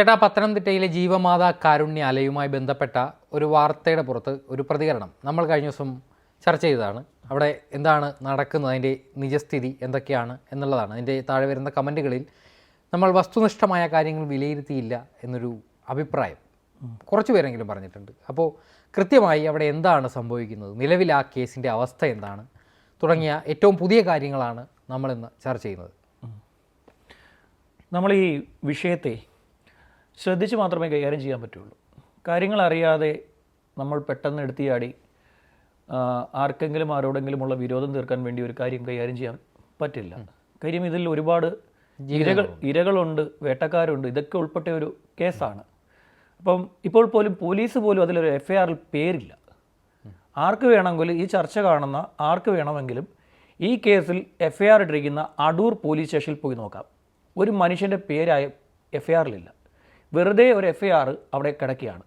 ചേട്ടാ പത്തനംതിട്ടയിലെ ജീവമാതാ കാരുണ്യ അലയുമായി ബന്ധപ്പെട്ട ഒരു വാർത്തയുടെ പുറത്ത് ഒരു പ്രതികരണം നമ്മൾ കഴിഞ്ഞ ദിവസം ചർച്ച ചെയ്തതാണ്. അവിടെ എന്താണ് നടക്കുന്നത് അതിന്റെ നിജസ്ഥിതി എന്തൊക്കെയാണ് എന്നുള്ളതാണ്. അതിന്റെ താഴെ വരുന്ന കമന്റുകളിൽ നമ്മൾ വസ്തുനിഷ്ഠമായ കാര്യങ്ങൾ വിലയിരുത്തിയില്ല എന്നൊരു അഭിപ്രായം കുറച്ച് പേരെങ്കിലും പറഞ്ഞിട്ടുണ്ട്. അപ്പോൾ കൃത്യമായി അവിടെ എന്താണ് സംഭവിക്കുന്നത്? നിലവിൽ ആ കേസിന്റെ അവസ്ഥ എന്താണ്? തുടങ്ങിയ ഏറ്റവും പുതിയ കാര്യങ്ങളാണ് നമ്മളിന്ന് ചർച്ച ചെയ്യുന്നത്. നമ്മൾ ഈ വിഷയത്തെ ശ്രദ്ധിച്ച് മാത്രമേ കൈകാര്യം ചെയ്യാൻ പറ്റുള്ളൂ. കാര്യങ്ങൾ അറിയാതെ നമ്മൾ പെട്ടെന്ന് എടുത്തിയാടി ആർക്കെങ്കിലും ആരോടെങ്കിലുമുള്ള വിരോധം തീർക്കാൻ വേണ്ടി ഒരു കാര്യം കൈകാര്യം ചെയ്യാൻ പറ്റില്ല. കാര്യം ഇതിൽ ഒരുപാട് ഇരകൾ ഇരകളുണ്ട് വേട്ടക്കാരുണ്ട്. ഇതൊക്കെ ഉൾപ്പെട്ട ഒരു കേസാണ്. അപ്പം ഇപ്പോൾ പോലും പോലീസ് പോലും അതിലൊരു എഫ് ഐ ആറിൽ പേരില്ല. ആർക്ക് വേണമെങ്കിലും ഈ ചർച്ച കാണുന്ന ആർക്ക് വേണമെങ്കിലും ഈ കേസിൽ എഫ് ഐ ആർ ഇട്ടിരിക്കുന്ന അടൂർ പോലീസ് സ്റ്റേഷനിൽ പോയി നോക്കാം. ഒരു മനുഷ്യന്റെ പേരായ എഫ് ഐ ആറിലില്ല വെറുതെ ഒരു എഫ് ഐ ആർ അവിടെ കിടക്കുകയാണ്.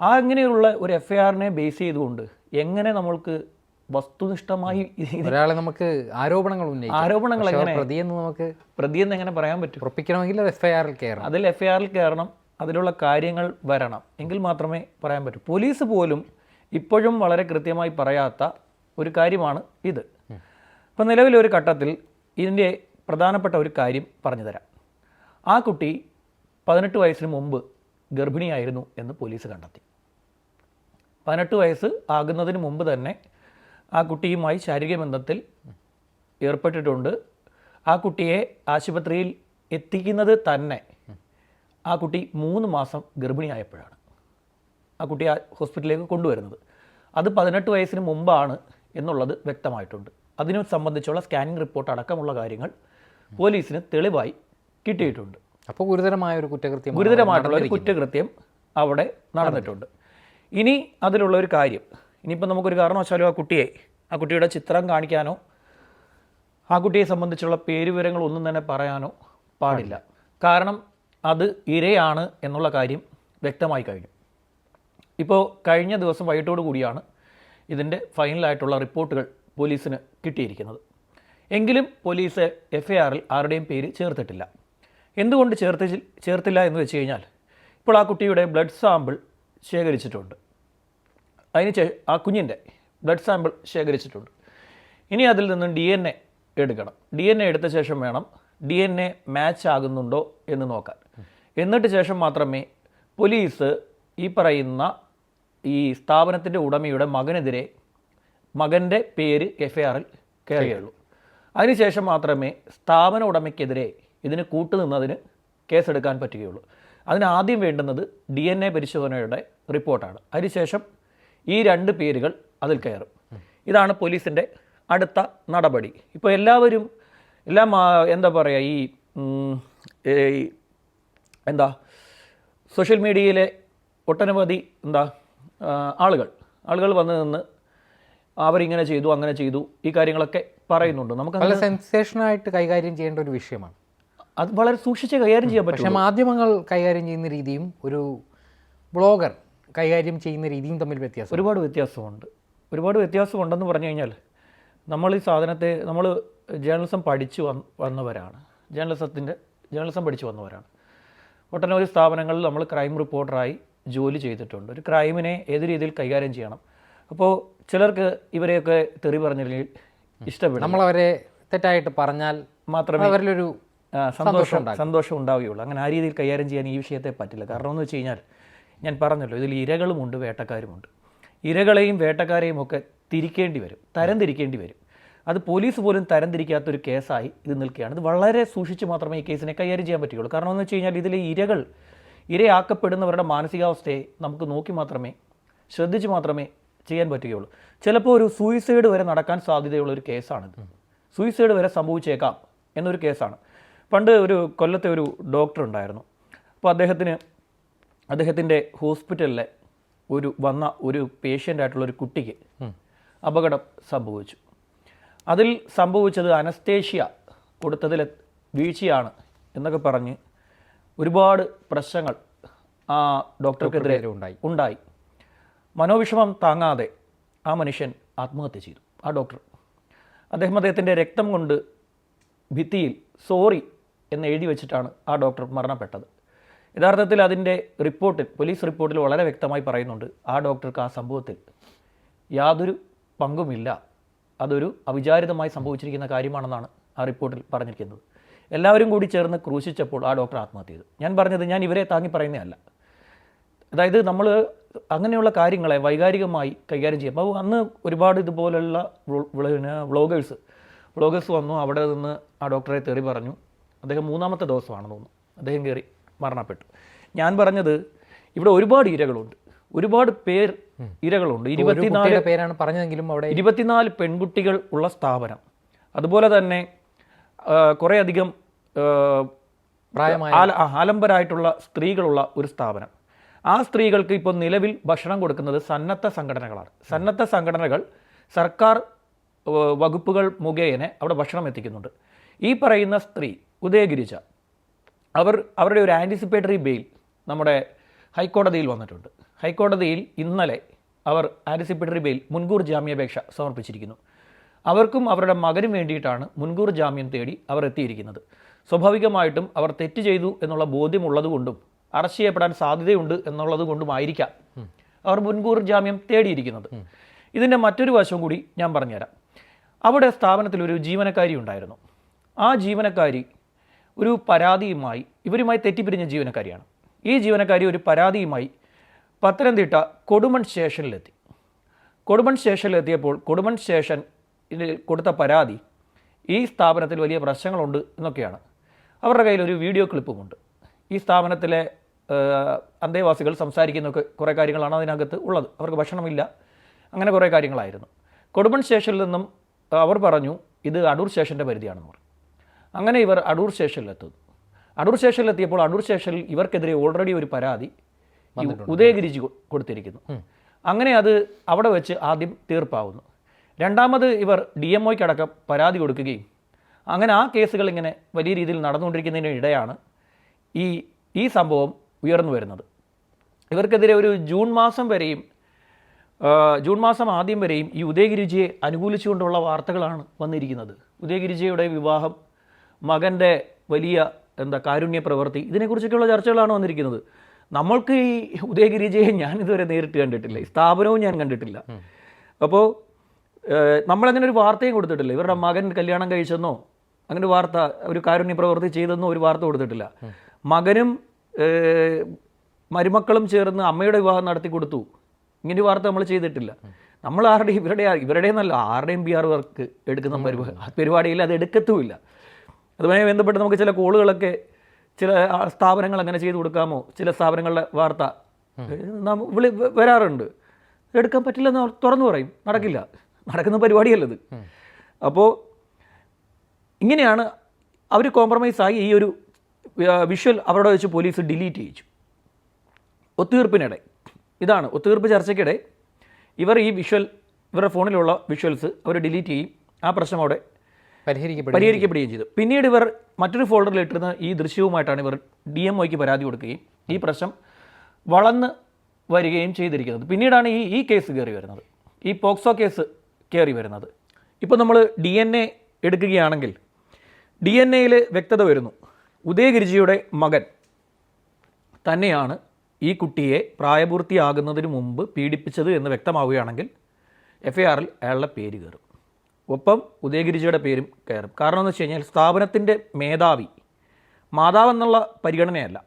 ആ അങ്ങനെയുള്ള ഒരു എഫ് ഐ ആറിനെ ബേസ് ചെയ്തുകൊണ്ട് എങ്ങനെ നമ്മൾക്ക് വസ്തുനിഷ്ഠമായി ഒരാളെ നമുക്ക് ആരോപണങ്ങൾ ആരോപണങ്ങൾ എങ്ങനെ പ്രതി എങ്ങനെ? നമുക്ക് പ്രതി പ്രതിയെന്ന് എങ്ങനെ പറയാൻ പറ്റും? ഉറപ്പിക്കണമെങ്കിൽ എഫ് ഐ ആറിൽ കയറണം. അതിൽ എഫ് ഐ ആറിൽ കയറണം അതിലുള്ള കാര്യങ്ങൾ വരണം എങ്കിൽ മാത്രമേ പറയാൻ പറ്റൂ. പോലീസ് പോലും ഇപ്പോഴും വളരെ കൃത്യമായി പറയാത്ത ഒരു കാര്യമാണ് ഇത്. ഇപ്പം നിലവിലൊരു ഘട്ടത്തിൽ ഇതിന്റെ പ്രധാനപ്പെട്ട ഒരു കാര്യം പറഞ്ഞു തരാം ആ കുട്ടി പതിനെട്ട് വയസ്സിന് മുമ്പ് ഗർഭിണിയായിരുന്നു എന്ന് പോലീസ് കണ്ടെത്തി. പതിനെട്ട് വയസ്സ് ആകുന്നതിന് മുമ്പ് തന്നെ ആ കുട്ടിയുമായി ശാരീരിക ബന്ധത്തിൽ ഏർപ്പെട്ടിട്ടുണ്ട്. ആ കുട്ടിയെ ആശുപത്രിയിൽ എത്തിക്കുന്നത് തന്നെ ആ കുട്ടി മൂന്ന് മാസം ഗർഭിണിയായപ്പോഴാണ്. ആ കുട്ടി ഹോസ്പിറ്റലിലേക്ക് കൊണ്ടുവരുന്നത്. അത് പതിനെട്ട് വയസ്സിന് മുമ്പാണ് എന്നുള്ളത് വ്യക്തമായിട്ടുണ്ട്. അതിനെ സംബന്ധിച്ചുള്ള സ്കാനിങ് റിപ്പോർട്ട് അടക്കമുള്ള കാര്യങ്ങൾ പോലീസിന് തെളിവായി കിട്ടിയിട്ടുണ്ട്. അപ്പോൾ ഗുരുതരമായ ഒരു കുറ്റകൃത്യം ഗുരുതരമായിട്ടുള്ള ഒരു കുറ്റകൃത്യം അവിടെ നടന്നിട്ടുണ്ട്. ഇനി അതിലുള്ള ഒരു കാര്യം. ഇനിയിപ്പോൾ നമുക്കൊരു കാരണവശാലും ആ കുട്ടിയെ ആ കുട്ടിയുടെ ചിത്രം കാണിക്കാനോ ആ കുട്ടിയെ സംബന്ധിച്ചുള്ള പേരുവിവരങ്ങൾ ഒന്നും തന്നെ പറയാനോ പാടില്ല. കാരണം അത് ഇരയാണ് എന്നുള്ള കാര്യം വ്യക്തമായി കഴിഞ്ഞു. ഇപ്പോൾ കഴിഞ്ഞ ദിവസം വൈകിട്ടോടു കൂടിയാണ് ഇതിന്റെ ഫൈനലായിട്ടുള്ള റിപ്പോർട്ടുകൾ പോലീസിന് കിട്ടിയിരിക്കുന്നത്. എങ്കിലും പോലീസ് എഫ് ആറിൽ ആരുടെയും പേര് ചേർത്തിട്ടില്ല. എന്തുകൊണ്ട് ചേർത്ത് ചേർത്തില്ല എന്ന് വെച്ച് കഴിഞ്ഞാൽ ഇപ്പോൾ ആ കുട്ടിയുടെ ബ്ലഡ് സാമ്പിൾ ശേഖരിച്ചിട്ടുണ്ട്. അതിന് ശേ- ആ കുഞ്ഞിന്റെ ബ്ലഡ് സാമ്പിൾ ശേഖരിച്ചിട്ടുണ്ട്. ഇനി അതിൽ നിന്നും ഡി എൻ എ എടുക്കണം. ഡി എൻ എ എടുത്ത ശേഷം വേണം ഡി എൻ എ മാച്ച് ആകുന്നുണ്ടോ എന്ന് നോക്കാൻ. എന്നിട്ട് ശേഷം മാത്രമേ പോലീസ് ഈ പറയുന്ന ഈ സ്ഥാപനത്തിന്റെ ഉടമയുടെ മകനെതിരെ മകന്റെ പേര് എഫ് ഐ ആറിൽ കയറുകയുള്ളൂ. അതിനുശേഷം മാത്രമേ സ്ഥാപന ഉടമയ്ക്കെതിരെ ഇതിന് കൂട്ടുനിന്നതിന് കേസെടുക്കാൻ പറ്റുകയുള്ളൂ. അതിന് ആദ്യം വേണ്ടുന്നത് ഡി എൻ എ പരിശോധനയുടെ റിപ്പോർട്ടാണ്. അതിനുശേഷം ഈ രണ്ട് പേരുകൾ അതിൽ കയറും. ഇതാണ് പോലീസിന്റെ അടുത്ത നടപടി. ഇപ്പോൾ എല്ലാവരും എല്ലാം എന്താ പറയുക ഈ എന്താ സോഷ്യൽ മീഡിയയിലെ ഒട്ടനവധി എന്താ ആളുകൾ ആളുകൾ വന്ന് നിന്ന് അവരിങ്ങനെ ചെയ്തു അങ്ങനെ ചെയ്തു ഈ കാര്യങ്ങളൊക്കെ പറയുന്നുണ്ട്. നമുക്ക് സെൻസേഷനായിട്ട് കൈകാര്യം ചെയ്യേണ്ട ഒരു വിഷയമാണ്. അത് വളരെ സൂക്ഷിച്ച് കൈകാര്യം ചെയ്യാൻ പറ്റും പക്ഷേ മാധ്യമങ്ങൾ കൈകാര്യം ചെയ്യുന്ന രീതിയും ഒരു ബ്ലോഗർ കൈകാര്യം ചെയ്യുന്ന രീതിയും തമ്മിൽ വ്യത്യാസം ഒരുപാട് വ്യത്യാസമുണ്ട്. ഒരുപാട് വ്യത്യാസമുണ്ടെന്ന് പറഞ്ഞു കഴിഞ്ഞാൽ നമ്മൾ ഈ സാധനത്തെ നമ്മൾ ജേർണലിസം പഠിച്ചു വന്ന് വന്നവരാണ്. ജേർണലിസത്തിന്റെ ജേർണലിസം പഠിച്ചു വന്നവരാണ്. ഒട്ടനവധി സ്ഥാപനങ്ങളിൽ നമ്മൾ ക്രൈം റിപ്പോർട്ടറായി ജോലി ചെയ്തിട്ടുണ്ട്. ഒരു ക്രൈമിനെ ഏത് രീതിയിൽ കൈകാര്യം ചെയ്യണം? അപ്പോൾ ചിലർക്ക് ഇവരെയൊക്കെ തെറി പറഞ്ഞില്ലെങ്കിൽ ഇഷ്ടപ്പെടും. നമ്മളവരെ തെറ്റായിട്ട് പറഞ്ഞാൽ മാത്രമേ അവരിലൊരു സന്തോഷം സന്തോഷം ഉണ്ടാവുകയുള്ളൂ. അങ്ങനെ ആ രീതിയിൽ കൈകാര്യം ചെയ്യാൻ ഈ വിഷയത്തെ പറ്റില്ല. കാരണം എന്ന് വെച്ച് കഴിഞ്ഞാൽ ഞാൻ പറഞ്ഞല്ലോ ഇതിൽ ഇരകളുമുണ്ട് വേട്ടക്കാരുമുണ്ട്. ഇരകളെയും വേട്ടക്കാരെയും ഒക്കെ തിരിക്കേണ്ടി വരും തരം തിരിക്കേണ്ടി വരും. അത് പോലീസ് പോലും തരംതിരിക്കാത്തൊരു കേസായി ഇത് നിൽക്കുകയാണ്. ഇത് വളരെ സൂക്ഷിച്ച് മാത്രമേ ഈ കേസിനെ കൈകാര്യം ചെയ്യാൻ പറ്റുകയുള്ളൂ. കാരണം എന്ന് വെച്ച് കഴിഞ്ഞാൽ ഇതിലെ ഇരകൾ ഇരയാക്കപ്പെടുന്നവരുടെ മാനസികാവസ്ഥയെ നമുക്ക് നോക്കി മാത്രമേ ശ്രദ്ധിച്ച് മാത്രമേ ചെയ്യാൻ പറ്റുകയുള്ളൂ. ചിലപ്പോൾ ഒരു സൂയിസൈഡ് വരെ നടക്കാൻ സാധ്യതയുള്ള ഒരു കേസാണിത്. സൂയിസൈഡ് വരെ സംഭവിച്ചേക്കാം എന്നൊരു കേസാണ്. പണ്ട് ഒരു കൊല്ലത്തെ ഒരു ഡോക്ടർ ഉണ്ടായിരുന്നു. അപ്പോൾ അദ്ദേഹത്തിന് അദ്ദേഹത്തിന്റെ ഹോസ്പിറ്റലിലെ ഒരു വന്ന ഒരു പേഷ്യന്റായിട്ടുള്ള ഒരു കുട്ടിക്ക് അപകടം സംഭവിച്ചു. അതിൽ സംഭവിച്ചത് അനസ്തേഷ്യ കൊടുത്തതിൽ വീഴ്ചയാണ് എന്നൊക്കെ പറഞ്ഞ് ഒരുപാട് പ്രശ്നങ്ങൾ ആ ഡോക്ടർക്കെതിരെ ഉണ്ടായി. ഉണ്ടായി. മനോവിഷമം താങ്ങാതെ ആ മനുഷ്യൻ ആത്മഹത്യ ചെയ്തു. ആ ഡോക്ടർ അദ്ദേഹം അദ്ദേഹത്തിന്റെ രക്തം കൊണ്ട് ഭിത്തിയിൽ സോറി എന്ന് എഴുതി വെച്ചിട്ടാണ് ആ ഡോക്ടർ മരണപ്പെട്ടത്. യഥാർത്ഥത്തിൽ അതിന്റെ റിപ്പോർട്ടിൽ പോലീസ് റിപ്പോർട്ടിൽ വളരെ വ്യക്തമായി പറയുന്നുണ്ട് ആ ഡോക്ടർക്ക് ആ സംഭവത്തിൽ യാതൊരു പങ്കുമില്ല. അതൊരു അവിചാരിതമായി സംഭവിച്ചിരിക്കുന്ന കാര്യമാണെന്നാണ് ആ റിപ്പോർട്ടിൽ പറഞ്ഞിരിക്കുന്നത്. എല്ലാവരും കൂടി ചേർന്ന് ക്രൂശിച്ചപ്പോൾ ആ ഡോക്ടർ ആത്മഹത്യ ചെയ്തു ഞാൻ പറഞ്ഞത് ഞാൻ ഇവരെ താങ്ങി പറയുന്നതല്ല. അതായത് നമ്മൾ അങ്ങനെയുള്ള കാര്യങ്ങളെ വൈകാരികമായി കൈകാര്യം ചെയ്യും. അപ്പോൾ അന്ന് ഒരുപാട് ഇതുപോലുള്ള വ്ളോ- വ്ള- വ്ളോഗേഴ്സ് വ്ളോഗേഴ്സ് വന്നു അവിടെ നിന്ന് ആ ഡോക്ടറെ തെറി പറഞ്ഞു. അദ്ദേഹം മൂന്നാമത്തെ ദിവസമാണെന്ന് തോന്നുന്നു. അദ്ദേഹം കയറി മരണപ്പെട്ടു. ഞാൻ പറഞ്ഞത് ഇവിടെ ഒരുപാട് ഇരകളുണ്ട്. ഒരുപാട് പേർ ഇരകളുണ്ട്. ഇരുപത്തിനാല് പേരാണ് പറഞ്ഞതെങ്കിലും അവിടെ ഇരുപത്തിനാല് പെൺകുട്ടികൾ ഉള്ള സ്ഥാപനം. അതുപോലെ തന്നെ കുറേ കുറേയധികം ആലംബരായിട്ടുള്ള സ്ത്രീകളുള്ള ഒരു സ്ഥാപനം. ആ സ്ത്രീകൾക്ക് ഇപ്പോൾ നിലവിൽ ഭക്ഷണം കൊടുക്കുന്നത് സന്നദ്ധ സംഘടനകളാണ്. സന്നദ്ധ സംഘടനകൾ സർക്കാർ വകുപ്പുകൾ മുഖേന അവിടെ ഭക്ഷണം എത്തിക്കുന്നുണ്ട്. ഈ പറയുന്ന സ്ത്രീ ഉദയഗിരിജ. അവർ അവരുടെ ഒരു ആന്റിസിപ്പേറ്ററി ബെയിൽ നമ്മുടെ ഹൈക്കോടതിയിൽ വന്നിട്ടുണ്ട്. ഹൈക്കോടതിയിൽ ഇന്നലെ അവർ ആന്റിസിപ്പേറ്ററി ബെയിൽ മുൻകൂർ ജാമ്യാപേക്ഷ സമർപ്പിച്ചിരിക്കുന്നു. അവർക്കും അവരുടെ മകനും വേണ്ടിയിട്ടാണ് മുൻകൂർ ജാമ്യം തേടി അവർ എത്തിയിരിക്കുന്നത്. സ്വാഭാവികമായിട്ടും അവർ തെറ്റ് ചെയ്തു എന്നുള്ള ബോധ്യമുള്ളതുകൊണ്ടും അറസ്റ്റ് ചെയ്യപ്പെടാൻ സാധ്യതയുണ്ട് എന്നുള്ളത് കൊണ്ടുമായിരിക്കാം അവർ മുൻകൂർ ജാമ്യം തേടിയിരിക്കുന്നത്. ഇതിന്റെ മറ്റൊരു വശം കൂടി ഞാൻ പറഞ്ഞുതരാം. അവിടെ സ്ഥാപനത്തിൽ ഒരു ജീവനക്കാരി ഉണ്ടായിരുന്നു. ആ ജീവനക്കാരി ഒരു പരാതിയുമായി ഇവരുമായി തെറ്റിപ്പിരിഞ്ഞ ജീവനക്കാരിയാണ്. ഈ ജീവനക്കാരി ഒരു പരാതിയുമായി പത്തനംതിട്ട കൊടുമൺ സ്റ്റേഷനിലെത്തി. കൊടുമൺ സ്റ്റേഷനിലെത്തിയപ്പോൾ കൊടുമൺ സ്റ്റേഷൻ കൊടുത്ത പരാതി ഈ സ്ഥാപനത്തിൽ വലിയ പ്രശ്നങ്ങളുണ്ട് എന്നൊക്കെയാണ്. അവരുടെ കയ്യിൽ ഒരു വീഡിയോ ക്ലിപ്പുമുണ്ട്. ഈ സ്ഥാപനത്തിലെ അന്തേവാസികൾ സംസാരിക്കുന്നൊക്കെ കുറേ കാര്യങ്ങളാണ് അതിനകത്ത് ഉള്ളത്. അവർക്ക് ഭക്ഷണമില്ല. അങ്ങനെ കുറേ കാര്യങ്ങളായിരുന്നു. കൊടുമൺ സ്റ്റേഷനിൽ നിന്നും അവർ പറഞ്ഞു ഇത് അടൂർ സ്റ്റേഷന്റെ പരിധിയാണെന്ന് പറഞ്ഞു. അങ്ങനെ ഇവർ അടൂർ സ്റ്റേഷനിലെത്തുന്നു അടൂർ സ്റ്റേഷനിലെത്തിയപ്പോൾ അടൂർ സ്റ്റേഷനിൽ ഇവർക്കെതിരെ ഓൾറെഡി ഒരു പരാതി ഉദയഗിരിജി കൊടുത്തിരിക്കുന്നു. അങ്ങനെ അത് അവിടെ വെച്ച് ആദ്യം തീർപ്പാവുന്നു. രണ്ടാമത് ഇവർ ഡി എം ഒയ്ക്കടക്കം പരാതി കൊടുക്കുകയും അങ്ങനെ ആ കേസുകൾ ഇങ്ങനെ വലിയ രീതിയിൽ നടന്നുകൊണ്ടിരിക്കുന്നതിന് ഇടയാണ് ഈ ഈ സംഭവം ഉയർന്നു വരുന്നത്. ഇവർക്കെതിരെ ഒരു ജൂൺ മാസം വരെയും ജൂൺ മാസം ആദ്യം വരെയും ഈ ഉദയഗിരിജിയെ അനുകൂലിച്ചുകൊണ്ടുള്ള വാർത്തകളാണ് വന്നിരിക്കുന്നത്. ഉദയഗിരിജിയുടെ വിവാഹം മകന്റെ വലിയ എന്താ കാരുണ്യ പ്രവൃത്തി ഇതിനെക്കുറിച്ചൊക്കെയുള്ള ചർച്ചകളാണ് വന്നിരിക്കുന്നത്. നമ്മൾക്ക് ഈ ഉദയഗിരിജയെ ഞാൻ ഇതുവരെ നേരിട്ട് കണ്ടിട്ടില്ല. ഈ സ്ഥാപനവും ഞാൻ കണ്ടിട്ടില്ല. അപ്പോൾ നമ്മളങ്ങനെ ഒരു വാർത്തയും കൊടുത്തിട്ടില്ല. ഇവരുടെ മകൻ കല്യാണം കഴിച്ചെന്നോ അങ്ങനെ ഒരു വാർത്ത ഒരു കാരുണ്യ പ്രവൃത്തി ചെയ്തെന്നോ ഒരു വാർത്ത കൊടുത്തിട്ടില്ല. മകനും മരുമക്കളും ചേർന്ന് അമ്മയുടെ വിവാഹം നടത്തി കൊടുത്തു. ഇങ്ങനെ ഒരു വാർത്ത നമ്മൾ ചെയ്തിട്ടില്ല. നമ്മൾ ആരുടെയും ഇവരുടെ ഇവരുടെ എന്നല്ല ആരുടെയും പി ആർ വർക്ക് എടുക്കുന്ന പരിപാടി പരിപാടിയിൽ അത് എടുക്കത്തുമില്ല. അതുമായി ബന്ധപ്പെട്ട് നമുക്ക് ചില കോളുകളൊക്കെ ചില സ്ഥാപനങ്ങൾ അങ്ങനെ ചെയ്തു കൊടുക്കാമോ? ചില സ്ഥാപനങ്ങളുടെ വാർത്ത. നാം വിളി വരാറുണ്ട്. എടുക്കാൻ പറ്റില്ലെന്ന് അവർ തുറന്നു പറയും. നടക്കില്ല. നടക്കുന്ന പരിപാടിയല്ലത് അപ്പോൾ ഇങ്ങനെയാണ് അവർ കോംപ്രമൈസ് ആയി ഈ ഒരു വിഷ്വൽ അവരോട് വെച്ച് പോലീസ് ഡിലീറ്റ് ചെയ്യിച്ചു. ഒത്തുതീർപ്പിനിടെ. ഇതാണ് ഒത്തുതീർപ്പ് ചർച്ചയ്ക്കിടെ ഇവർ ഈ വിഷ്വൽ ഇവരുടെ ഫോണിലുള്ള വിഷ്വൽസ് അവർ ഡിലീറ്റ് ചെയ്യും. ആ പ്രശ്നം അവിടെ പരിഹരിക്കപ്പെടുകയും ചെയ്തു. പിന്നീട് ഇവർ മറ്റൊരു ഫോൾഡറിൽ ഇട്ടിരുന്ന ഈ ദൃശ്യവുമായിട്ടാണ് ഇവർ ഡി എം ഒയ്ക്ക് പരാതി കൊടുക്കുകയും ഈ പ്രശ്നം വളർന്ന് വരികയും ചെയ്തിരിക്കുന്നത്. പിന്നീടാണ് ഈ ഈ കേസ് കയറി വരുന്നത്. ഈ പോക്സോ കേസ് കയറി വരുന്നത്. ഇപ്പോൾ നമ്മൾ ഡി എൻ എ എടുക്കുകയാണെങ്കിൽ ഡി എൻ എയിൽ വ്യക്തത വരുന്നു. ഉദയഗിരിജിയുടെ മകൻ തന്നെയാണ് ഈ കുട്ടിയെ പ്രായപൂർത്തിയാകുന്നതിന് മുമ്പ് പീഡിപ്പിച്ചത് എന്ന് വ്യക്തമാവുകയാണെങ്കിൽ എഫ് ഐ ആറിൽ അയാളുടെ പേര് കയറും ഒപ്പം ഉദയഗിരിജിയുടെ പേരും കയറും. കാരണം എന്ന് വെച്ച് കഴിഞ്ഞാൽ സ്ഥാപനത്തിന്റെ മേധാവി മാതാവ് എന്നുള്ള പരിഗണനയല്ല.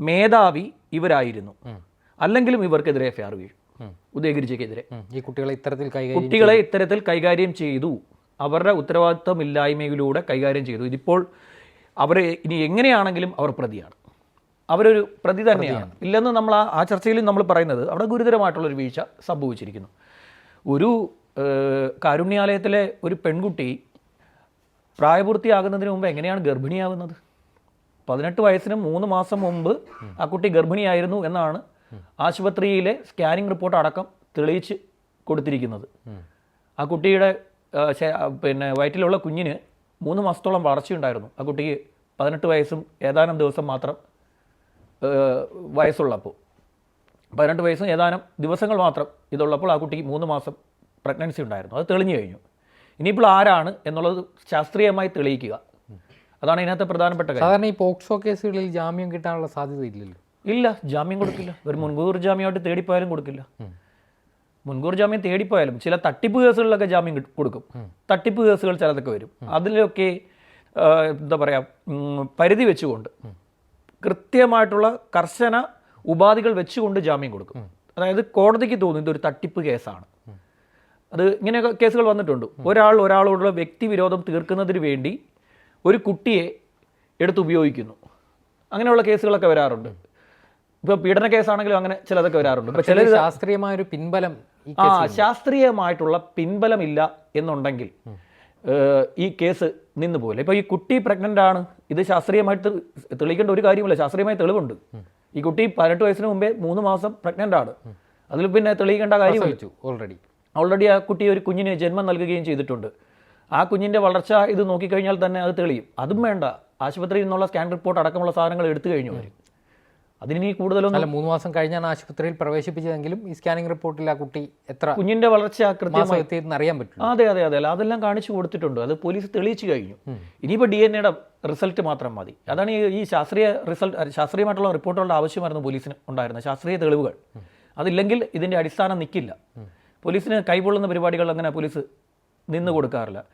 മേധാവി ഇവരായിരുന്നു. അല്ലെങ്കിലും ഇവർക്കെതിരെ എഫ് ഐ ആർ വീഴും. ഉദയഗിരിജിക്കെതിരെ. ഈ കുട്ടികളെ ഇത്തരത്തിൽ കുട്ടികളെ ഇത്തരത്തിൽ കൈകാര്യം ചെയ്തു. അവരുടെ ഉത്തരവാദിത്വമില്ലായ്മയിലൂടെ കൈകാര്യം ചെയ്തു. ഇതിപ്പോൾ അവരെ ഇനി എങ്ങനെയാണെങ്കിലും അവർ പ്രതിയാണ്. അവരൊരു പ്രതി തന്നെയാണ്. ഇല്ലെന്ന് നമ്മൾ ആ ആ ചർച്ചയിൽ നമ്മൾ പറയുന്നത് അവിടെ ഗുരുതരമായിട്ടുള്ളൊരു വീഴ്ച സംഭവിച്ചിരിക്കുന്നു. ഒരു കാരുണ്യാലയത്തിലെ ഒരു പെൺകുട്ടി പ്രായപൂർത്തിയാകുന്നതിന് മുമ്പ് എങ്ങനെയാണ് ഗർഭിണിയാവുന്നത്? പതിനെട്ട് വയസ്സിന് മൂന്ന് മാസം മുമ്പ് ആ കുട്ടി ഗർഭിണിയായിരുന്നു എന്നാണ് ആശുപത്രിയിലെ സ്കാനിങ് റിപ്പോർട്ട് അടക്കം തെളിയിച്ച് കൊടുത്തിരിക്കുന്നത്. ആ കുട്ടിയുടെ പിന്നെ വയറ്റിലുള്ള കുഞ്ഞിന് മൂന്ന് മാസത്തോളം വളർച്ചയുണ്ടായിരുന്നു. ആ കുട്ടിക്ക് പതിനെട്ട് വയസ്സും ഏതാനും ദിവസം മാത്രം വയസ്സുള്ളപ്പോൾ. പതിനെട്ട് വയസ്സും ഏതാനും ദിവസങ്ങൾ മാത്രം ഇതുള്ളപ്പോൾ ആ കുട്ടിക്ക് മൂന്ന് മാസം പ്രഗ്നൻസി ഉണ്ടായിരുന്നു. അത് തെളിഞ്ഞു കഴിഞ്ഞു. ഇനിയിപ്പോൾ ആരാണ് എന്നുള്ളത് ശാസ്ത്രീയമായി തെളിയിക്കുക. അതാണ് ഇതിനകത്തെ പ്രധാനപ്പെട്ട കാര്യം. സാധാരണ ഈ പോക്സോ കേസുകളിൽ ജാമ്യം കിട്ടാനുള്ള സാധ്യത ഇല്ലല്ലോ ഇല്ല ജാമ്യം കൊടുക്കില്ല. ഒരു മുൻകൂർ ജാമ്യമായിട്ട് തേടിപ്പോയാലും കൊടുക്കില്ല. മുൻകൂർ ജാമ്യം തേടിപ്പോയാലും ചില തട്ടിപ്പ് കേസുകളിലൊക്കെ ജാമ്യം കൊടുക്കും. തട്ടിപ്പ് കേസുകൾ ചിലതൊക്കെ വരും. അതിലൊക്കെ എന്താ പറയുക പരിധി വെച്ചുകൊണ്ട് കൃത്യമായിട്ടുള്ള കർശന ഉപാധികൾ വെച്ചുകൊണ്ട് ജാമ്യം കൊടുക്കും. അതായത് കോടതിക്ക് തോന്നുന്നത് ഒരു തട്ടിപ്പ് കേസാണ്. അത് ഇങ്ങനെയൊക്കെ കേസുകൾ വന്നിട്ടുണ്ട്. ഒരാൾ ഒരാളോടുള്ള വ്യക്തി വിരോധം തീർക്കുന്നതിന് വേണ്ടി ഒരു കുട്ടിയെ എടുത്ത് ഉപയോഗിക്കുന്നു. അങ്ങനെയുള്ള കേസുകളൊക്കെ വരാറുണ്ട്. ഇപ്പൊ പീഡന കേസാണെങ്കിലും അങ്ങനെ ചിലതൊക്കെ വരാറുണ്ട്. ഇപ്പൊ ചില ശാസ്ത്രീയമായ ഒരു പിൻബലം ആ ശാസ്ത്രീയമായിട്ടുള്ള പിൻബലമില്ല എന്നുണ്ടെങ്കിൽ ഈ കേസ് നിന്ന് പോലെ ഇപ്പോൾ ഈ കുട്ടി പ്രഗ്നന്റ് ആണ്. ഇത് ശാസ്ത്രീയമായിട്ട് തെളിയിക്കേണ്ട ഒരു കാര്യമില്ല ശാസ്ത്രീയമായ തെളിവുണ്ട്. ഈ കുട്ടി പതിനെട്ട് വയസ്സിന് മുമ്പേ മൂന്ന് മാസം പ്രഗ്നന്റ് ആണ്. അതിൽ പിന്നെ തെളിയിക്കേണ്ട കാര്യം ഓൾറെഡി ഓൾറെഡി ആ കുട്ടി ഒരു കുഞ്ഞിന് ജന്മം നൽകുകയും ചെയ്തിട്ടുണ്ട്. ആ കുഞ്ഞിന്റെ വളർച്ച ഇത് നോക്കിക്കഴിഞ്ഞാൽ തന്നെ അത് തെളിയും. അതും വേണ്ട. ആശുപത്രിയിൽ നിന്നുള്ള സ്കാൻ റിപ്പോർട്ട് അടക്കമുള്ള സാധനങ്ങൾ എടുത്തു കഴിഞ്ഞു അവർ അതിനി കൂടുതലൊന്നും അല്ല മൂന്ന് മാസം കഴിഞ്ഞാണ് ആശുപത്രിയിൽ പ്രവേശിപ്പിച്ചതെങ്കിലും ഈ സ്കാനിംഗ് റിപ്പോർട്ടിൽ ആ കുട്ടി എത്ര കുഞ്ഞിന്റെ വളർച്ച കൃത്യമായി അറിയാൻ പറ്റും അതെ അതെ അതെ. അല്ല അതെല്ലാം കാണിച്ചു കൊടുത്തിട്ടുണ്ട്. അത് പോലീസ് തെളിയിച്ചു കഴിഞ്ഞു. ഇനിയിപ്പോൾ ഡി എൻ എയുടെ റിസൾട്ട് മാത്രം മതി. അതാണ് ഈ ഈ ശാസ്ത്രീയ റിസൾട്ട് ശാസ്ത്രീയമായിട്ടുള്ള റിപ്പോർട്ടുകളുടെ ആവശ്യമായിരുന്നു പോലീസിന് ഉണ്ടായിരുന്നത്. ശാസ്ത്രീയ തെളിവുകൾ. അതില്ലെങ്കിൽ ഇതിന്റെ അടിസ്ഥാനം നിൽക്കില്ല പോലീസിന് കൈപൊള്ളുന്ന പരിപാടികൾ അങ്ങനെ പോലീസ് നിന്ന് കൊടുക്കാറില്ല.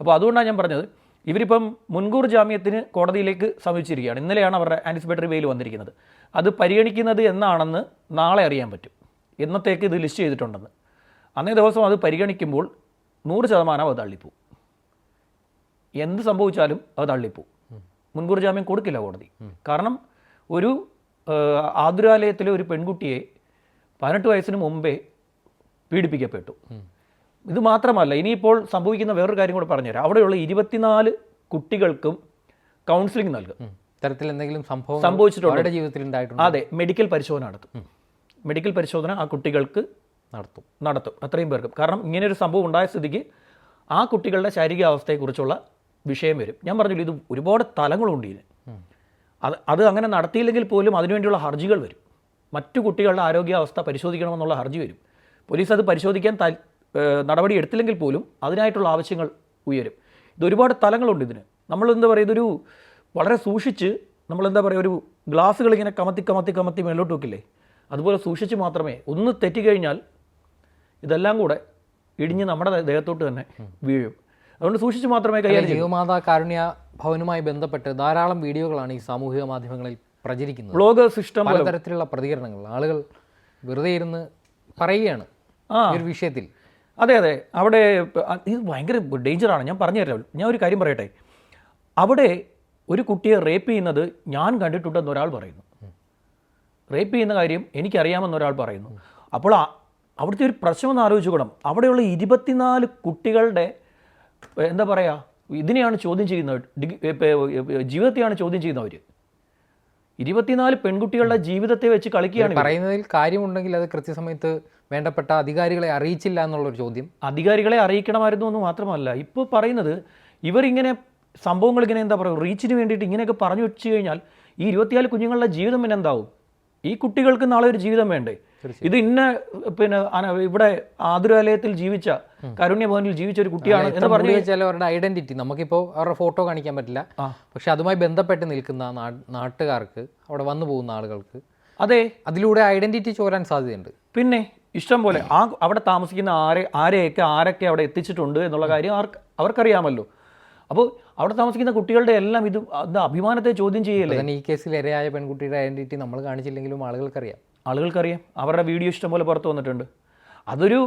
അപ്പോൾ അതുകൊണ്ടാണ് ഞാൻ പറഞ്ഞത് ഇവരിപ്പം മുൻകൂർ ജാമ്യത്തിന് കോടതിയിലേക്ക് സമീപിച്ചിരിക്കുകയാണ്. ഇന്നലെയാണ് അവരുടെ ആന്റിസിപ്പേറ്ററി വെയിൽ വന്നിരിക്കുന്നത്. അത് പരിഗണിക്കുന്നത് എന്നാണെന്ന് നാളെ അറിയാൻ പറ്റും. എന്നത്തേക്ക് ഇത് ലിസ്റ്റ് ചെയ്തിട്ടുണ്ടെന്ന്. അന്നേ ദിവസം അത് പരിഗണിക്കുമ്പോൾ നൂറ് ശതമാനം അത് തള്ളിപ്പോവും. എന്ത് സംഭവിച്ചാലും അത് തള്ളിപ്പോവും. മുൻകൂർ ജാമ്യം കൊടുക്കില്ല കോടതി. കാരണം ഒരു ആതുരാലയത്തിലെ ഒരു പെൺകുട്ടിയെ പതിനെട്ട് വയസ്സിന് മുമ്പേ പീഡിപ്പിക്കപ്പെട്ടു. ഇത് മാത്രമല്ല ഇനിയിപ്പോൾ സംഭവിക്കുന്ന വേറൊരു കാര്യം കൂടെ പറഞ്ഞുതരാം. അവിടെയുള്ള ഇരുപത്തിനാല് കുട്ടികൾക്കും കൗൺസിലിംഗ് നൽകും. തരത്തിൽ എന്തെങ്കിലും സംഭവം സംഭവിച്ചിട്ടുണ്ട്. അവരുടെ ജീവിതത്തിൽ ഉണ്ടായിട്ടുണ്ട്? അതെ മെഡിക്കൽ പരിശോധന നടത്തും. മെഡിക്കൽ പരിശോധന ആ കുട്ടികൾക്ക് നടത്തും. നടത്തും. അത്രയും പേർക്കും. കാരണം ഇങ്ങനെയൊരു സംഭവം ഉണ്ടായ സ്ഥിതിക്ക് ആ കുട്ടികളുടെ ശാരീരികാവസ്ഥയെക്കുറിച്ചുള്ള വിഷയം വരും. ഞാൻ പറഞ്ഞില്ല ഇത് ഒരുപാട് തലങ്ങളുണ്ട് ഇതിന്. അത് അത് അങ്ങനെ നടത്തിയില്ലെങ്കിൽ പോലും അതിനുവേണ്ടിയുള്ള ഹർജികൾ വരും. മറ്റു കുട്ടികളുടെ ആരോഗ്യാവസ്ഥ പരിശോധിക്കണമെന്നുള്ള ഹർജി വരും. പോലീസ് അത് പരിശോധിക്കാൻ നടപടി എടുത്തില്ലെങ്കിൽ പോലും അതിനായിട്ടുള്ള ആവശ്യങ്ങൾ ഉയരും. ഇത് ഒരുപാട് തലങ്ങളുണ്ട് ഇതിന്. നമ്മളെന്താ പറയുക ഇതൊരു വളരെ സൂക്ഷിച്ച് നമ്മളെന്താ പറയുക ഒരു ഗ്ലാസ്സുകൾ ഇങ്ങനെ കമത്തി കമത്തി കമത്തി മേലോട്ട് വെക്കില്ലേ? അതുപോലെ സൂക്ഷിച്ച് മാത്രമേ ഒന്ന് തെറ്റിക്കഴിഞ്ഞാൽ ഇതെല്ലാം കൂടെ ഇടിഞ്ഞ് നമ്മുടെ ദേഹത്തോട്ട് തന്നെ വീഴും. അതുകൊണ്ട് സൂക്ഷിച്ച് മാത്രമേ കൈകാര്യം ജീവമാതാ കാരുണ്യ ഭവനുമായി ബന്ധപ്പെട്ട് ധാരാളം വീഡിയോകളാണ് ഈ സാമൂഹിക മാധ്യമങ്ങളിൽ പ്രചരിക്കുന്നത്. ബ്ലോഗ് സിസ്റ്റം പലതരത്തിലുള്ള പ്രതികരണങ്ങൾ. ആളുകൾ വെറുതെ ഇരുന്ന് പറയുകയാണ്. ഈ ഒരു വിഷയത്തിൽ. അതെ അതെ. അവിടെ ഇത് ഭയങ്കര ഡേഞ്ചറാണ്. ഞാൻ പറഞ്ഞു തരാം. ഞാൻ ഒരു കാര്യം പറയട്ടെ. അവിടെ ഒരു കുട്ടിയെ റേപ്പ് ചെയ്യുന്നത് ഞാൻ കണ്ടിട്ടുണ്ടെന്ന് ഒരാൾ പറയുന്നു. റേപ്പ് ചെയ്യുന്ന കാര്യം എനിക്കറിയാമെന്ന് ഒരാൾ പറയുന്നു. അപ്പോൾ അവിടുത്തെ ഒരു പ്രശ്നം ഒന്ന് ആലോചിക്കണം അവിടെയുള്ള ഇരുപത്തിനാല് കുട്ടികളുടെ എന്താ പറയുക ഇതിനെയാണ് ചോദ്യം ചെയ്യുന്നത്. ജീവിതത്തെയാണ് ചോദ്യം ചെയ്യുന്നവർ ഇരുപത്തിനാല് പെൺകുട്ടികളുടെ ജീവിതത്തെ വെച്ച് കളിക്കുകയാണ്. പറയുന്നതിൽ കാര്യമുണ്ടെങ്കിൽ അത് കൃത്യസമയത്ത് വേണ്ടപ്പെട്ട അധികാരികളെ അറിയിച്ചില്ല എന്നുള്ളൊരു ചോദ്യം. അധികാരികളെ അറിയിക്കണമായിരുന്നു എന്ന് മാത്രമല്ല ഇപ്പോൾ പറയുന്നത് ഇവരിങ്ങനെ സംഭവങ്ങൾ ഇങ്ങനെ എന്താ പറയുക റീച്ചിന് വേണ്ടിയിട്ട് ഇങ്ങനെയൊക്കെ പറഞ്ഞു വെച്ച് കഴിഞ്ഞാൽ ഈ ഇരുപത്തിനാല് കുഞ്ഞുങ്ങളുടെ ജീവിതം പിന്നെ എന്താവും ഈ കുട്ടികൾക്ക് നാളെ ഒരു ജീവിതം വേണ്ടേ? ഇത് ഇന്ന പിന്നെ ഇവിടെ ആതുരാലയത്തിൽ ജീവിച്ച കാരുണ്യ ഭവനിൽ ജീവിച്ച ഒരു കുട്ടിയാണ് എന്ന് പറഞ്ഞു വെച്ചാൽ അവരുടെ ഐഡന്റിറ്റി നമുക്കിപ്പോൾ അവരുടെ ഫോട്ടോ കാണിക്കാൻ പറ്റില്ല. പക്ഷെ അതുമായി ബന്ധപ്പെട്ട് നിൽക്കുന്ന നാട്ടുകാർക്ക് അവിടെ വന്നു പോകുന്ന ആളുകൾക്ക് അതെ. അതിലൂടെ ഐഡന്റിറ്റി ചോരാൻ സാധ്യതയുണ്ട്. പിന്നെ ഇഷ്ടം പോലെ ആ അവിടെ താമസിക്കുന്ന ആരെ ആരെയൊക്കെ ആരൊക്കെ അവിടെ എത്തിച്ചിട്ടുണ്ട് എന്നുള്ള കാര്യം അവർക്ക് അവർക്കറിയാമല്ലോ. അപ്പോൾ അവിടെ താമസിക്കുന്ന കുട്ടികളുടെ എല്ലാം ഇത് അഭിമാനത്തെ ചോദ്യം ചെയ്യല്ലേ? ഈ കേസിൽ ഇരയായ പെൺകുട്ടിയുടെ ഐഡന്റിറ്റി നമ്മൾ കാണിച്ചില്ലെങ്കിലും ആളുകൾക്കറിയാം. ആളുകൾക്കറിയാം. അവരുടെ വീഡിയോ ഇഷ്ടംപോലെ പുറത്ത് വന്നിട്ടുണ്ട്. അതൊരു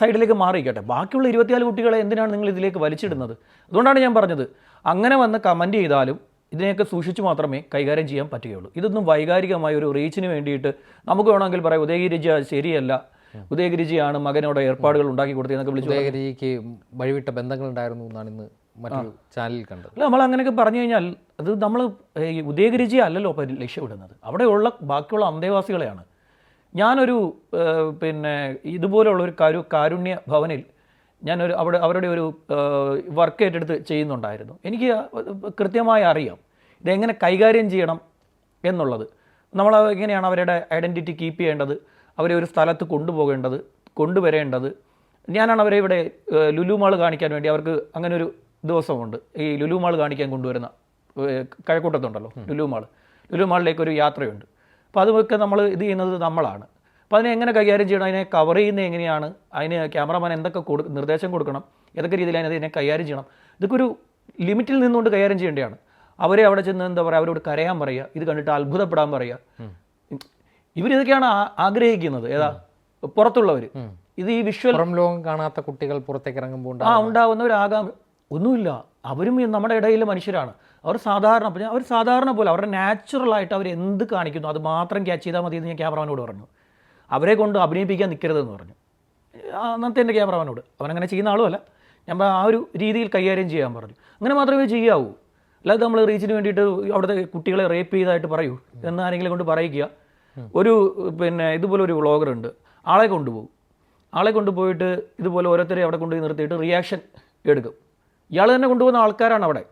സൈഡിലേക്ക് മാറിയിക്കട്ടെ. ബാക്കിയുള്ള ഇരുപത്തിനാല് കുട്ടികളെ എന്തിനാണ് നിങ്ങൾ ഇതിലേക്ക് വലിച്ചിടുന്നത്? അതുകൊണ്ടാണ് ഞാൻ പറഞ്ഞത്. അങ്ങനെ വന്ന് കമന്റ് ചെയ്താലും ഇതിനെയൊക്കെ സൂക്ഷിച്ച് മാത്രമേ കൈകാര്യം ചെയ്യാൻ പറ്റുകയുള്ളൂ. ഇതൊന്നും വൈകാരികമായ ഒരു റീച്ചിന് വേണ്ടിയിട്ട് നമുക്ക് വേണമെങ്കിൽ പറയാം ഉദയഗിരിജ ശരിയല്ല. ഉദയഗിരിജിയാണ് മകനോട് ഏർപ്പാടുകൾ ഉണ്ടാക്കി കൊടുത്തതെന്നൊക്കെ വിളിച്ചു ഉദയഗിരിക്ക് വഴിവിട്ട ബന്ധങ്ങളുണ്ടായിരുന്നു എന്നാണ് ഇന്ന് മറ്റൊരു ചാനലിൽ കണ്ടത്. അല്ല നമ്മൾ അങ്ങനെയൊക്കെ പറഞ്ഞു കഴിഞ്ഞാൽ അത് നമ്മൾ ഉദയഗിരിജി അല്ലല്ലോ ലക്ഷ്യമിടുന്നത്. അവിടെയുള്ള ബാക്കിയുള്ള അന്തേവാസികളെയാണ്. ഞാനൊരു പിന്നെ ഇതുപോലുള്ള ഒരു കാരു കാരുണ്യ ഭവനിൽ ഞാനൊരു അവിടെ അവരുടെ ഒരു വർക്ക് ഏറ്റെടുത്ത് ചെയ്യുന്നുണ്ടായിരുന്നു. എനിക്ക് കൃത്യമായി അറിയാം ഇതെങ്ങനെ കൈകാര്യം ചെയ്യണം എന്നുള്ളത്. നമ്മൾ എങ്ങനെയാണ് അവരുടെ ഐഡന്റിറ്റി കീപ്പ് ചെയ്യേണ്ടത്? അവരെ ഒരു സ്ഥലത്ത് കൊണ്ടുപോകേണ്ടത്? കൊണ്ടുവരേണ്ടത്? ഞാനാണ് അവരെ ഇവിടെ ലുലു മാൾ കാണിക്കാൻ വേണ്ടി അവർക്ക് അങ്ങനെ ഒരു ദിവസമുണ്ട്. ഈ ലുലു മാൾ കാണിക്കാൻ കൊണ്ടുവരുന്ന കഴക്കൂട്ടത്തുണ്ടല്ലോ ലുലു മാൾ. ലുലു മാളിലേക്ക് ഒരു യാത്രയുണ്ട്. അപ്പോൾ അതൊക്കെ നമ്മൾ ഇത് ചെയ്യുന്നത് നമ്മളാണ്. അപ്പോൾ അതിനെ എങ്ങനെ കൈകാര്യം ചെയ്യണം? അതിനെ കവർ ചെയ്യുന്നത് എങ്ങനെയാണ്? അതിന് ക്യാമറമാൻ എന്തൊക്കെ കൊടു നിർദ്ദേശം കൊടുക്കണം? ഏതൊക്കെ രീതിയിൽ അതിനെ കൈകാര്യം ചെയ്യണം? ഇതൊക്കെ ഒരു ലിമിറ്റിൽ നിന്നുകൊണ്ട് കൈകാര്യം ചെയ്യേണ്ടതാണ്. അവരെ അവിടെ ചെന്ന് എന്താ പറയുക അവരോട് കരയാൻ പറയുക. ഇത് കണ്ടിട്ട് അത്ഭുതപ്പെടാൻ പറയുക. ഇവരിതൊക്കെയാണ് ആഗ്രഹിക്കുന്നത്. ഏതാ? പുറത്തുള്ളവർ ഇത് ഈ വിഷ്വൽ ലോകം കാണാത്ത കുട്ടികൾ പുറത്തേക്ക് ഇറങ്ങുമ്പോൾ ആ ഉണ്ടാവുന്നവരാകാം ഒന്നുമില്ല. അവരും നമ്മുടെ ഇടയിലെ മനുഷ്യരാണ്. അവർ സാധാരണ അപ്പോൾ അവർ സാധാരണ പോലെ അവരുടെ നാച്ചുറലായിട്ട് അവർ എന്ത് കാണിക്കുന്നു അത് മാത്രം ക്യാച്ച് ചെയ്താൽ മതി എന്ന് ഞാൻ ക്യാമറമാനോട് പറഞ്ഞു. അവരെ കൊണ്ട് അഭിനയിപ്പിക്കാൻ നിൽക്കരുതെന്ന് പറഞ്ഞു. അന്നത്തെ എന്റെ ക്യാമറമാനോട്. അവനങ്ങനെ ചെയ്യുന്ന ആളുമല്ല ഞാൻ ആ ഒരു രീതിയിൽ കൈകാര്യം ചെയ്യാൻ പറഞ്ഞു. അങ്ങനെ മാത്രമേ ചെയ്യാവൂ. അല്ലാതെ നമ്മൾ റീച്ചിന് വേണ്ടിയിട്ട് അവിടുത്തെ കുട്ടികളെ റേപ്പ് ചെയ്തായിട്ട് പറയൂ എന്ന് ആരെങ്കിലും കൊണ്ട് പറയിക്കുക ഒരു പിന്നെ ഇതുപോലെ ഒരു വ്ളോഗർ ഉണ്ട്. ആളെ കൊണ്ടുപോകും. ആളെ കൊണ്ടുപോയിട്ട് ഇതുപോലെ ഓരോരുത്തരെ അവിടെ കൊണ്ടുപോയി നിർത്തിയിട്ട് റിയാക്ഷൻ എടുക്കും. ഇയാൾ തന്നെ കൊണ്ടുപോകുന്ന ആൾക്കാരാണ് അവിടെ.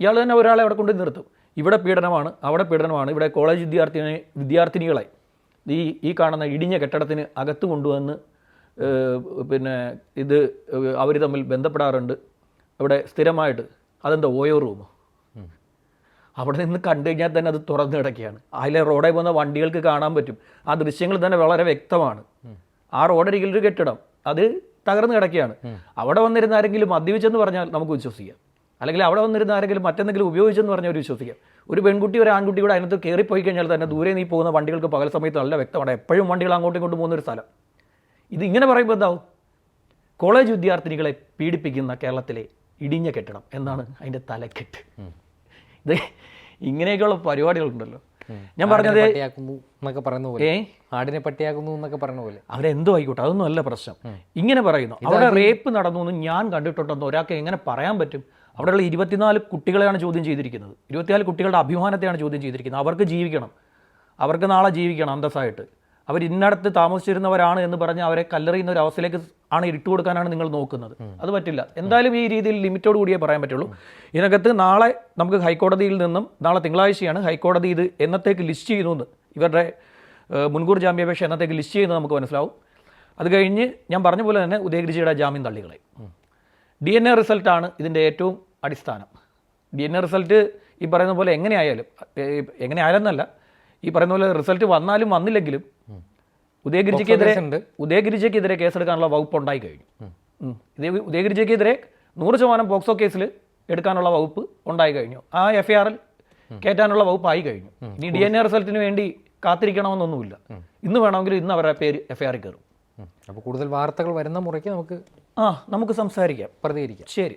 ഇയാൾ തന്നെ ഒരാളെ അവിടെ കൊണ്ട് നിർത്തും. ഇവിടെ പീഡനമാണ് അവിടെ പീഡനമാണ് ഇവിടെ കോളേജ് വിദ്യാർത്ഥിനി വിദ്യാർത്ഥിനികളെ ഈ ഈ കാണുന്ന ഇടിഞ്ഞ കെട്ടിടത്തിന് അകത്ത് കൊണ്ടുവന്ന് പിന്നെ ഇത് അവർ തമ്മിൽ ബന്ധപ്പെടാറുണ്ട്. ഇവിടെ സ്ഥിരമായിട്ട് അതെന്താ ഓയോ റൂമോ അവിടെ നിന്ന് കണ്ടു കഴിഞ്ഞാൽ തന്നെ അത് തുറന്നു കിടക്കുകയാണ്. അതിലെ റോഡിൽ പോകുന്ന വണ്ടികൾക്ക് കാണാൻ പറ്റും. ആ ദൃശ്യങ്ങൾ തന്നെ വളരെ വ്യക്തമാണ്. ആ റോഡരികിലൊരു കെട്ടിടം. അത് തകർന്നു കിടക്കുകയാണ്. അവിടെ വന്നിരുന്ന ആരെങ്കിലും മദ്യപിച്ചെന്ന് പറഞ്ഞാൽ നമുക്ക് വിശ്വസിക്കാം. അല്ലെങ്കിൽ അവിടെ വന്നിരുന്ന ആരെങ്കിലും മറ്റെന്തെങ്കിലും ഉപയോഗിച്ചെന്ന് പറഞ്ഞാൽ ഒരു വിശ്വസിക്കാം. ഒരു പെൺകുട്ടി ഒരു ആൺകുട്ടി കൂടെ അതിനകത്ത് കയറിപ്പോയി കഴിഞ്ഞാൽ തന്നെ ദൂരെ നീ പോകുന്ന വണ്ടികൾക്ക് പകൽ സമയത്ത് നല്ല വ്യക്തമാണ്. എപ്പോഴും വണ്ടികൾ അങ്ങോട്ടും ഇങ്ങോട്ടും പോകുന്ന ഒരു സ്ഥലം. ഇത് ഇങ്ങനെ പറയുമ്പോൾ എന്താവും? കോളേജ് വിദ്യാർത്ഥിനികളെ പീഡിപ്പിക്കുന്ന കേരളത്തിലെ ഇടിഞ്ഞ കെട്ടിടം എന്നാണ് അതിന്റെ തലക്കെട്ട്. ഇത് ഇങ്ങനെയൊക്കെയുള്ള പരിപാടികളുണ്ടല്ലോ. ഞാൻ പറഞ്ഞത് പട്ടിയാക്കുന്നു എന്നൊക്കെ പറയുന്ന പോലെ. ആടിനെ പട്ടിയാക്കുന്നു എന്നൊക്കെ പറയുന്ന പോലെ. അവിടെ എന്തോ ആയിക്കോട്ടെ അതൊന്നും അല്ല പ്രശ്നം. ഇങ്ങനെ പറയുന്നു. അവിടെ റേപ്പ് നടന്നു എന്ന് ഞാൻ കണ്ടിട്ടുണ്ടെന്ന് ഒരാൾക്ക് എങ്ങനെ പറയാൻ പറ്റും? അവിടെയുള്ള ഇരുപത്തിനാല് കുട്ടികളെയാണ് ചോദ്യം ചെയ്തിരിക്കുന്നത്. ഇരുപത്തിനാല് കുട്ടികളുടെ അഭിമാനത്തെയാണ് ചോദ്യം ചെയ്തിരിക്കുന്നത്. അവർക്ക് ജീവിക്കണം. അവർക്ക് നാളെ ജീവിക്കണം അന്തസ്സായിട്ട്. അവർ ഇന്നടത്ത് താമസിച്ചിരുന്നവരാണ് എന്ന് പറഞ്ഞ് അവരെ കല്ലെറിയുന്ന ഒരു അവസ്ഥയിലേക്ക് ആണ് ഇട്ട് കൊടുക്കാനാണ് നിങ്ങൾ നോക്കുന്നത്. അത് പറ്റില്ല. എന്തായാലും ഈ രീതിയിൽ ലിമിറ്റോട് കൂടിയേ പറയാൻ പറ്റുള്ളൂ. ഇതിനകത്ത് നാളെ നമുക്ക് ഹൈക്കോടതിയിൽ നിന്നും നാളെ തിങ്കളാഴ്ചയാണ് ഹൈക്കോടതി ഇത് എന്നത്തേക്ക് ലിസ്റ്റ് ചെയ്യുന്നു എന്ന് ഇവരുടെ മുൻകൂർ ജാമ്യാപേക്ഷ എന്നത്തേക്ക് ലിസ്റ്റ് ചെയ്യുന്നത് നമുക്ക് മനസ്സിലാവും. അത് കഴിഞ്ഞ് ഞാൻ പറഞ്ഞ പോലെ തന്നെ ഉദയഗിരിജിയുടെ ജാമ്യം തള്ളികളെ ഡി എൻ എ റിസൾട്ടാണ് ഇതിന്റെ ഏറ്റവും അടിസ്ഥാനം. ഡി എൻ എ റിസൾട്ട് ഈ പറയുന്ന പോലെ എങ്ങനെയായാലും എങ്ങനെ ആയാലെന്നല്ല ഈ പറയുന്ന പോലെ റിസൾട്ട് വന്നാലും വന്നില്ലെങ്കിലും ഉദയഗിരിജിക്കെതിരെ ഉണ്ട്. ഉദയഗിരിജയ്ക്കെതിരെ കേസെടുക്കാനുള്ള വകുപ്പ് ഉണ്ടായി കഴിഞ്ഞു ഉദയഗിരിജയ്ക്കെതിരെ നൂറ് ശതമാനം പോക്സോ കേസിൽ എടുക്കാനുള്ള വകുപ്പ് ഉണ്ടായി കഴിഞ്ഞു ആ എഫ് ഐ ആറിൽ കയറ്റാനുള്ള വകുപ്പ് ആയി കഴിഞ്ഞു. ഇനി ഡി എൻ എ റിസൾട്ടിന് വേണ്ടി കാത്തിരിക്കണമെന്നൊന്നുമില്ല. ഇന്ന് വേണമെങ്കിലും ഇന്ന് അവരുടെ പേര് എഫ് ഐ ആറിൽ കയറും. അപ്പോൾ കൂടുതൽ വാർത്തകൾ വരുന്ന മുറയ്ക്ക് നമുക്ക് ആ നമുക്ക് സംസാരിക്കാം. പ്രതികരിക്കാം. ശരി.